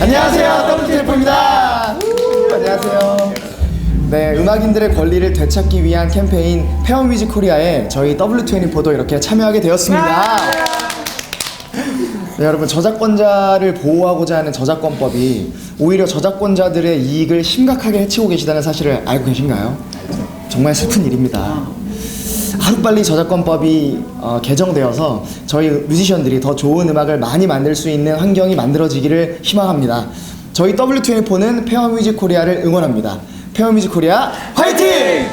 안녕하세요, WTF입니다. 안녕하세요. 네, 음악인들의 권리를 되찾기 위한 캠페인 페어 뮤직 코리아에 저희 W24도 이렇게 참여하게 되었습니다. 네, 여러분 저작권자를 보호하고자 하는 저작권법이 오히려 저작권자들의 이익을 심각하게 해치고 계시다는 사실을 알고 계신가요? 정말 슬픈 일입니다. 하루빨리 저작권법이 어, 개정되어서 저희 뮤지션들이 더 좋은 음악을 많이 만들 수 있는 환경이 만들어지기를 희망합니다. 저희 W24는 페어뮤직 코리아를 응원합니다. 페어뮤직 코리아 화이팅!